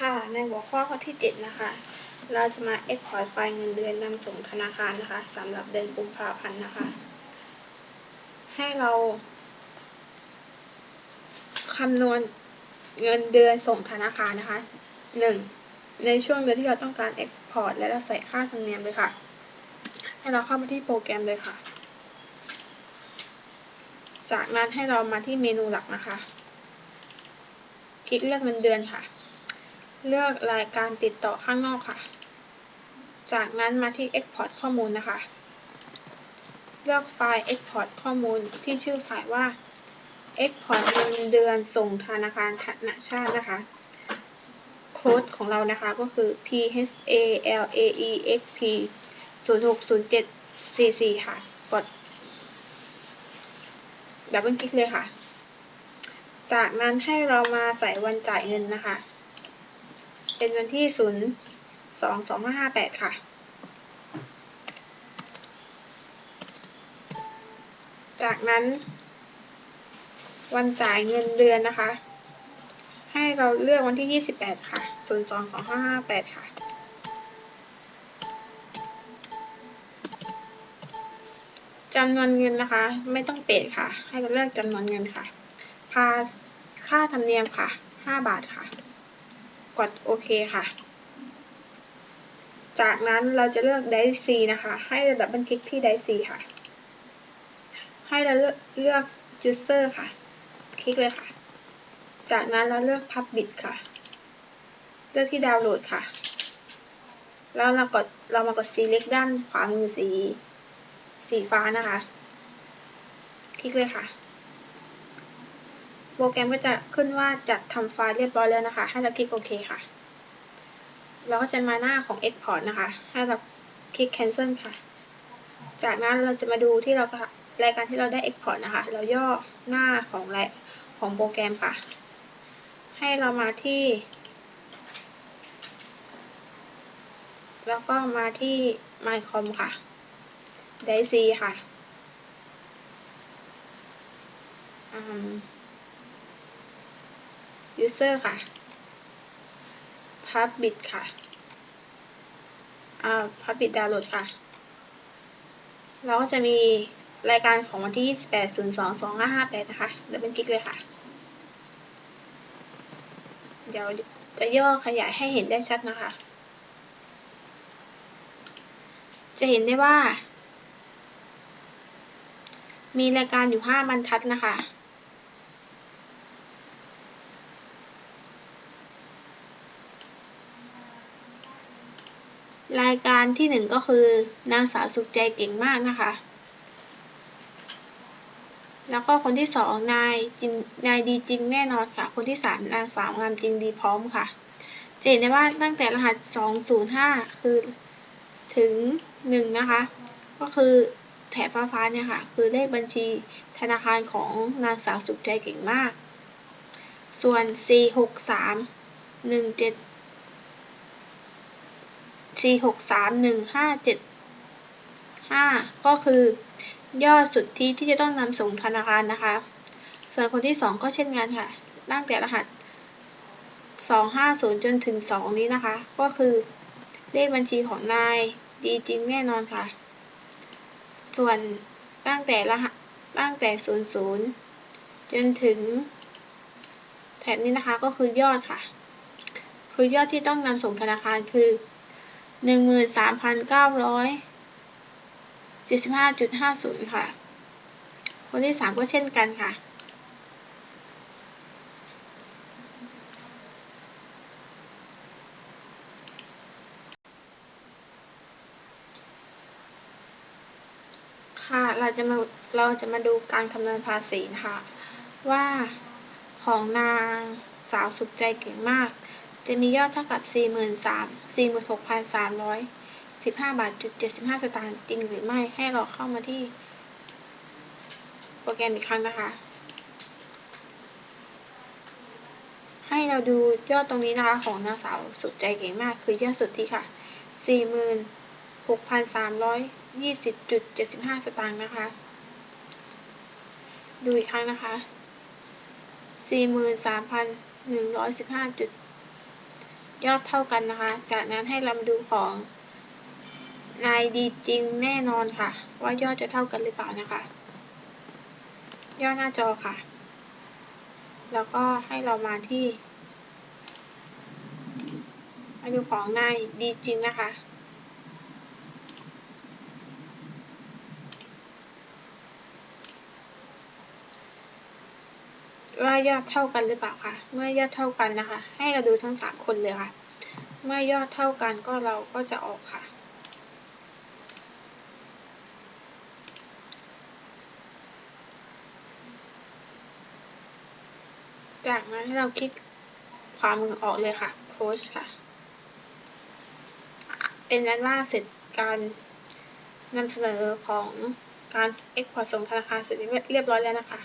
ค่ะ ในหัวข้อข้อที่ 7 นะคะ เราจะมา Export ไฟล์เงินเดือนนำส่งธนาคารนะคะสำหรับเดือนกุมภาพันธ์นะคะ ให้เราคำนวณเงินเดือนส่งธนาคารนะคะ 1. ในช่วงเดือนที่เราต้องการ Export และเราใส่ค่าธรรมเนียมเลยค่ะ ให้เราเข้ามาที่โปรแกรมเลยค่ะ จากนั้นให้เรามาที่เมนูหลักนะคะ คลิกเลือกเงินเดือนค่ะ เลือกรายการติดต่อข้างนอกค่ะ จากนั้นมาที่ Export ข้อมูลนะคะ เลือกไฟล์ Export ข้อมูลที่ชื่อไฟล์ว่า Export เงินเดือนส่งธนาคารธนชาตินะคะ โค้ดของเรานะคะก็คือ PHALAEXP 060744 ค่ะ กดดับเบิลคลิกเลยค่ะ จากนั้นให้เรามาใส่วันจ่ายเงินนะคะ เป็นวันที่0 2 2 5 5 8ค่ะ จากนั้น วันจ่ายเงินเดือนนะคะ ให้เราเลือกวันที่28ค่ะ0 2 2 5 5 8ค่ะ จำนวนเงินนะคะ ไม่ต้องเปลี่ยนค่ะ ให้เราเลือกจำนวนเงินค่ะพาค่าธรรมเนียมค่ะ5บาทค่ะ กดโอเคค่ะ จากนั้นเราจะเลือกไดซีนะคะ ให้เราดับเบิลคลิกที่ไดซีค่ะ ให้เราเลือกเลือก user ค่ะ คลิกเลยค่ะ จากนั้นเราเลือก public ค่ะ เลือกที่ดาวน์โหลดค่ะ แล้วเรากดเรามากด select ด้านขวามือสีสีฟ้านะคะ คลิกเลยค่ะ โปรแกรมก็จะขึ้นว่าจัดทำไฟล์เรียบร้อยแล้วนะคะ ให้เราคลิกโอเคค่ะ เราก็จะมาหน้าของ Export นะคะ ให้เราคลิก Cancel ค่ะ จากนั้นเราจะมาดูที่เรารายการที่เราได้ Export นะคะ เราย่อหน้าของรายของโปรแกรมค่ะ ให้เรามาที่ แล้วก็มาที่ mycom ค่ะไดซีค่ะอืม user ค่ะ public ค่ะ อ่า public download ค่ะ เราก็จะมีรายการของวันที่ 28 02 2558 นะคะเดี๋ยวเป็นคลิกเลยค่ะ เดี๋ยวจะย่อขยายให้เห็นได้ชัดนะคะ จะเห็นได้ว่า มีรายการอยู่ 5 บรรทัดนะคะ รายการที่หนึ่งก็คือนางสาวสุขใจเก่งมากนะคะ แล้วก็คนที่สองนายจิงนายดีจริงแน่นอนค่ะ คนที่สามนางสาวงามจริงดีพร้อมค่ะจะเห็นได้ว่าตั้งแต่รหัสสองศูนย์ห้าคือถึงหนึ่งนะคะ ก็คือแถบฟ้าๆเนี่ยค่ะ คือเลขบัญชีธนาคารของนางสาวสุขใจเก่งมาก ส่วนสี่หก สี่หกสามหนึ่งห้าเจ็ดห้าก็คือยอดสุดทธิที่จะต้องนำส่งธนาคารนะคะ ส่วนคนที่สองก็เช่นกันค่ะ ตั้งแต่รหัสสองห้าศูนย์จนถึงสองนี้นะคะ ก็คือเลขบัญชีของนายดีจริงแน่นอนค่ะ ส่วนตั้งแต่รหัสตั้งแต่ศูนย์ศูนย์จนถึงแถบนี้นะคะก็คือยอดค่ะ คือยอดที่ต้องนำส่งธนาคารคือ หนึ่งหมื่นสามพันเก้าร้อยเจ็ดสิบห้าจุดห้าศูนย์ค่ะ คนที่สามก็เช่นกันค่ะค่ะเราจะมาเราจะมาดูการคำนวณภาษีนะคะ ว่าของนางสาวสุขใจเก่งมาก จะมียอดเท่ากับ 43 46,315 บาทจุด75 สตางค์จริงหรือไม่ให้เราเข้ามาที่ โปรแกรมอีกครั้งนะคะ ให้เราดูยอดตรงนี้นะคะ ของนางสาวสุขใจเก่งมาก คือยอดสุดที่ค่ะ 46,320.75 สตางค์นะคะ ดูอีกครั้งนะคะ 43,115จุด ยอดเท่ากันนะคะ จากนั้นให้เรามาดูของนายดีจริงแน่นอนค่ะ ว่ายอดจะเท่ากันหรือเปล่านะคะย่อหน้าจอค่ะ แล้วก็ให้เรามาที่มาดูของนายดีจริงนะคะ ว่ายอดเท่ากันหรือเปล่าคะเมื่อยอดเท่ากันนะคะ ให้เราดูทั้งสามคนเลยค่ะ เมื่อยอดเท่ากันก็เราก็จะออกค่ะ จากนั้นให้เราคลิกขวามือออกเลยค่ะโพสค่ะ เป็นนั้นว่าเสร็จการนำเสนอของการ Export ส่งธนาคารเสร็จเรียบร้อยแล้วนะคะ